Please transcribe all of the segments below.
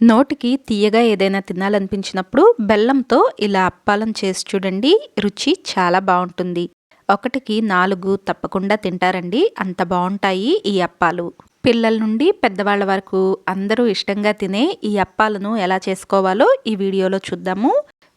నోటికి తీయగా ఏదైనా తినాలనిపించినప్పుడు బెల్లంతో ఇలా అప్పాలను చేసి చూడండి రుచి చాలా బాగుంటుంది. ఒకటికి నాలుగు తప్పకుండా తింటారండి అంత బాగుంటాయి ఈ అప్పాలు. పిల్లల నుండి పెద్దవాళ్ళ వరకు అందరూ ఇష్టంగా తినే ఈ అప్పాలను ఎలా చేసుకోవాలో ఈ వీడియోలో చూద్దాము.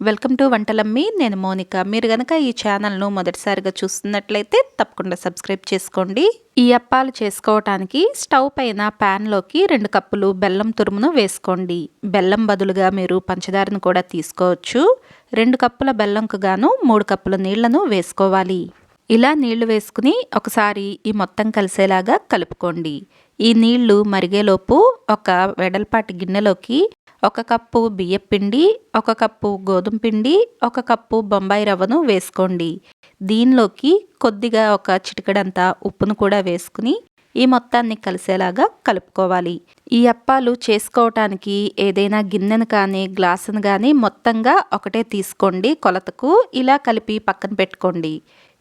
Welcome to Vantalammi. నేను మోనిక. మీరు గనక ఈ ఛానల్ను మొదటిసారిగా చూస్తున్నట్లయితే తప్పకుండా సబ్స్క్రైబ్ చేసుకోండి. ఈ అప్పాలు చేసుకోవటానికి స్టవ్ పైన ప్యాన్లోకి రెండు కప్పులు బెల్లం తురుమును వేసుకోండి. బెల్లం బదులుగా మీరు పంచదారను కూడా తీసుకోవచ్చు. రెండు కప్పుల బెల్లంకు గాను మూడు కప్పుల నీళ్ళను వేసుకోవాలి. ఇలా నీళ్ళు వేసుకుని ఒకసారి ఈ మొత్తం కలిసేలాగా కలుపుకోండి. ఈ నీళ్ళు మరిగేలోపు ఒక వెడల్పాటి గిన్నెలోకి ఒక కప్పు బియ్యపిండి ఒక కప్పు గోధుమ పిండి ఒక కప్పు బొంబాయి రవ్వను వేసుకోండి. దీనిలోకి కొద్దిగా ఒక చిటికడంతా ఉప్పును కూడా వేసుకుని ఈ మొత్తాన్ని కలిసేలాగా కలుపుకోవాలి. ఈ అప్పాలు చేసుకోవటానికి ఏదైనా గిన్నెను కానీ గ్లాసును కానీ మొత్తంగా ఒకటే తీసుకోండి. కొలతకు ఇలా కలిపి పక్కన పెట్టుకోండి.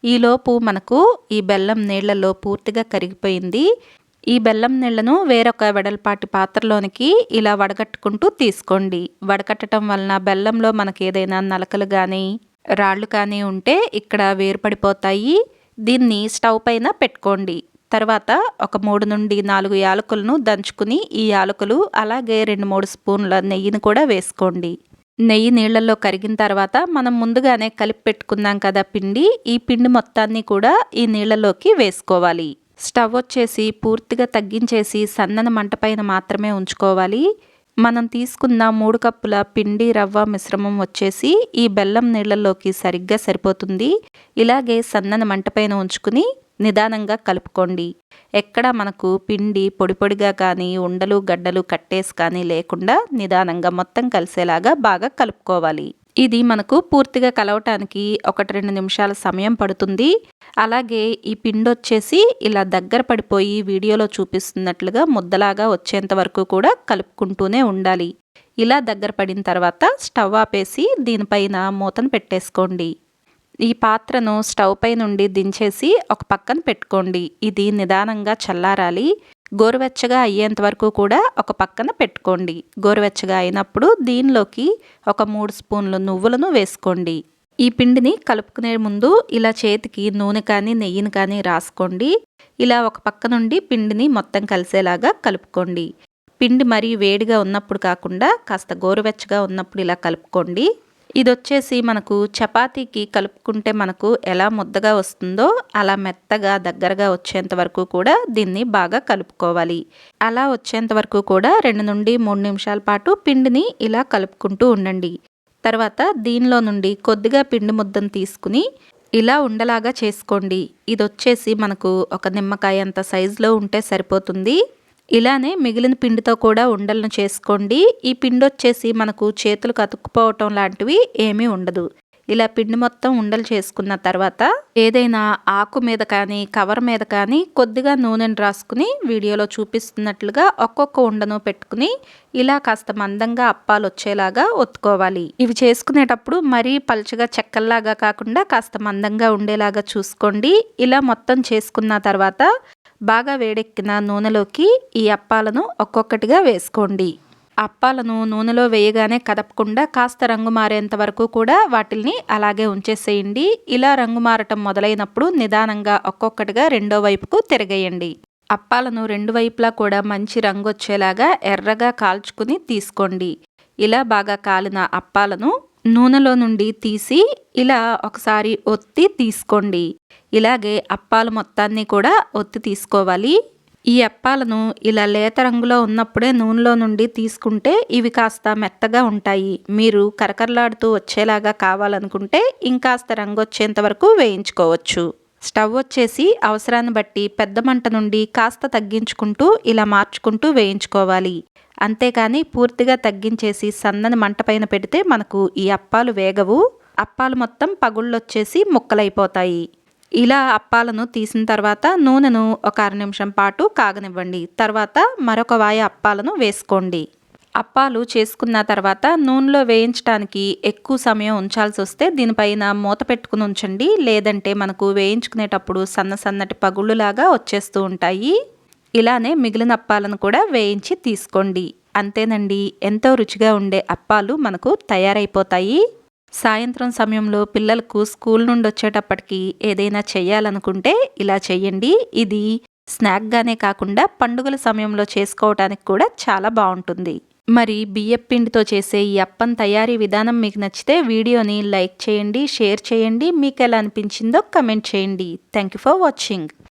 ఈలోపు మనకు ఈ బెల్లం నీళ్ళలో పూర్తిగా కరిగిపోయింది. ఈ బెల్లం నీళ్ళను వేరొక వెడల్పాటి పాత్రలోనికి ఇలా వడగట్టుకుంటూ తీసుకోండి. వడకట్టడం వలన బెల్లంలో మనకి ఏదైనా నలకలు కానీ రాళ్ళు కానీ ఉంటే ఇక్కడ వేరుపడిపోతాయి. దీన్ని స్టవ్ పైన పెట్టుకోండి. తర్వాత ఒక మూడు నుండి నాలుగు యాలకులను దంచుకుని ఈ యాలకులు అలాగే రెండు మూడు స్పూన్ల నెయ్యిని కూడా వేసుకోండి. నెయ్యి నీళ్ళలో కరిగిన తర్వాత మనం ముందుగానే కలిపి పెట్టుకున్నాం కదా పిండి ఈ పిండి మొత్తాన్ని కూడా ఈ నీళ్ళలోకి వేసుకోవాలి. స్టవ్ వచ్చేసి పూర్తిగా తగ్గించేసి సన్నని మంట పైన మాత్రమే ఉంచుకోవాలి. మనం తీసుకున్న మూడు కప్పుల పిండి రవ్వ మిశ్రమం వచ్చేసి ఈ బెల్లం నీళ్ళలోకి సరిగ్గా సరిపోతుంది. ఇలాగే సన్నని మంట పైన ఉంచుకుని నిదానంగా కలుపుకోండి. ఎక్కడ మనకు పిండి పొడి పొడిగా కానీ ఉండలు గడ్డలు కట్టేసి కానీ లేకుండా నిదానంగా మొత్తం కలిసేలాగా బాగా కలుపుకోవాలి. ఇది మనకు పూర్తిగా కలవటానికి ఒకటి రెండు నిమిషాల సమయం పడుతుంది. అలాగే ఈ పిండి వచ్చేసి ఇలా దగ్గర పడిపోయి వీడియోలో చూపిస్తున్నట్లుగా ముద్దలాగా వచ్చేంత వరకు కూడా కలుపుకుంటూనే ఉండాలి. ఇలా దగ్గర పడిన తర్వాత స్టవ్ ఆపేసి దీనిపైన మూతను పెట్టేసుకోండి. ఈ పాత్రను స్టవ్ పై నుండి దించేసి ఒక పక్కన పెట్టుకోండి. ఇది నిదానంగా చల్లారాలి. గోరువెచ్చగా అయ్యేంత వరకు కూడా ఒక పక్కన పెట్టుకోండి. గోరువెచ్చగా అయినప్పుడు దీనిలోకి ఒక మూడు స్పూన్లు నువ్వులను వేసుకోండి. ఈ పిండిని కలుపుకునే ముందు ఇలా చేతికి నూనె కానీ నెయ్యిని కానీ రాసుకోండి. ఇలా ఒక పక్క నుండి పిండిని మొత్తం కలిసేలాగా కలుపుకోండి. పిండి మరీ వేడిగా ఉన్నప్పుడు కాకుండా కాస్త గోరువెచ్చగా ఉన్నప్పుడు ఇలా కలుపుకోండి. ఇది వచ్చేసి మనకు చపాతీకి కలుపుకుంటే మనకు ఎలా ముద్దగా వస్తుందో అలా మెత్తగా దగ్గరగా వచ్చేంత వరకు కూడా దీన్ని బాగా కలుపుకోవాలి. అలా వచ్చేంత వరకు కూడా రెండు నుండి మూడు నిమిషాల పాటు పిండిని ఇలా కలుపుకుంటూ ఉండండి. తర్వాత దీనిలో నుండి కొద్దిగా పిండి ముద్దను తీసుకుని ఇలా ఉండలాగా చేసుకోండి. ఇది వచ్చేసి మనకు ఒక నిమ్మకాయ అంత సైజులో ఉంటే సరిపోతుంది. ఇలానే మిగిలిన పిండితో కూడా ఉండలను చేసుకోండి. ఈ పిండి వచ్చేసి మనకు చేతులు కతుక్కుపోవటం లాంటివి ఏమీ ఉండదు. ఇలా పిండి మొత్తం ఉండలు చేసుకున్న తర్వాత ఏదైనా ఆకు మీద కానీ కవర్ మీద కానీ కొద్దిగా నూనెను రాసుకుని వీడియోలో చూపిస్తున్నట్లుగా ఒక్కొక్క ఉండను పెట్టుకుని ఇలా కాస్త మందంగా అప్పాలు వచ్చేలాగా ఒత్తుకోవాలి. ఇవి చేసుకునేటప్పుడు మరీ పలుచగా చెక్కల్లాగా కాకుండా కాస్త మందంగా ఉండేలాగా చూసుకోండి. ఇలా మొత్తం చేసుకున్న తర్వాత బాగా వేడెక్కిన నూనెలోకి ఈ అప్పాలను ఒక్కొక్కటిగా వేసుకోండి. అప్పాలను నూనెలో వేయగానే కదపకుండా కాస్త రంగు మారేంత వరకు కూడా వాటిల్ని అలాగే ఉంచేసేయండి. ఇలా రంగు మారటం మొదలైనప్పుడు నిదానంగా ఒక్కొక్కటిగా రెండో వైపుకు తిరగేయండి. అప్పాలను రెండు వైపులా కూడా మంచి రంగు వచ్చేలాగా ఎర్రగా కాల్చుకుని తీసుకోండి. ఇలా బాగా కాలిన అప్పాలను నూనెలో నుండి తీసి ఇలా ఒకసారి ఒత్తి తీసుకోండి. ఇలాగే అప్పాలు మొత్తాన్ని కూడా ఒత్తి తీసుకోవాలి. ఈ అప్పాలను ఇలా లేత రంగులో ఉన్నప్పుడే నూనెలో నుండి తీసుకుంటే ఇవి కాస్త మెత్తగా ఉంటాయి. మీరు కరకరలాడుతూ వచ్చేలాగా కావాలనుకుంటే ఇంకాస్త రంగు వచ్చేంత వరకు వేయించుకోవచ్చు. స్టవ్ వచ్చేసి అవసరాన్ని బట్టి పెద్ద మంట నుండి కాస్త తగ్గించుకుంటూ ఇలా మార్చుకుంటూ వేయించుకోవాలి. అంతేకాని పూర్తిగా తగ్గించేసి సన్నని మంట పైన పెడితే మనకు ఈ అప్పాలు వేగవు. అప్పాలు మొత్తం పగుళ్ళొచ్చేసి ముక్కలైపోతాయి. ఇలా అప్పాలను తీసిన తర్వాత నూనెను ఒక అర నిమిషం పాటు కాగనివ్వండి. తర్వాత మరొక వాయ అప్పాలను వేసుకోండి. అప్పాలు చేసుకున్న తర్వాత నూనెలో వేయించడానికి ఎక్కువ సమయం ఉంచాల్సి వస్తే దీనిపైన మూత పెట్టుకుని ఉంచండి. లేదంటే మనకు వేయించుకునేటప్పుడు సన్న సన్నటి పగుళ్ళులాగా వచ్చేస్తూ ఉంటాయి. ఇలానే మిగిలిన అప్పాలను కూడా వేయించి తీసుకోండి. అంతేనండి. ఎంతో రుచిగా ఉండే అప్పాలు మనకు తయారైపోతాయి. సాయంత్రం సమయంలో పిల్లలకు స్కూల్ నుండి వచ్చేటప్పటికి ఏదైనా చేయాలనుకుంటే ఇలా చేయండి ఇది స్నాక్గానే కాకుండా పండుగల సమయంలో చేసుకోవటానికి కూడా చాలా బాగుంటుంది. మరి బియ్యం పిండితో చేసే ఈ అప్పం తయారీ విధానం మీకు నచ్చితే వీడియోని లైక్ చేయండి షేర్ చేయండి. మీకు ఎలా అనిపించిందో కమెంట్ చేయండి. Thank you for watching.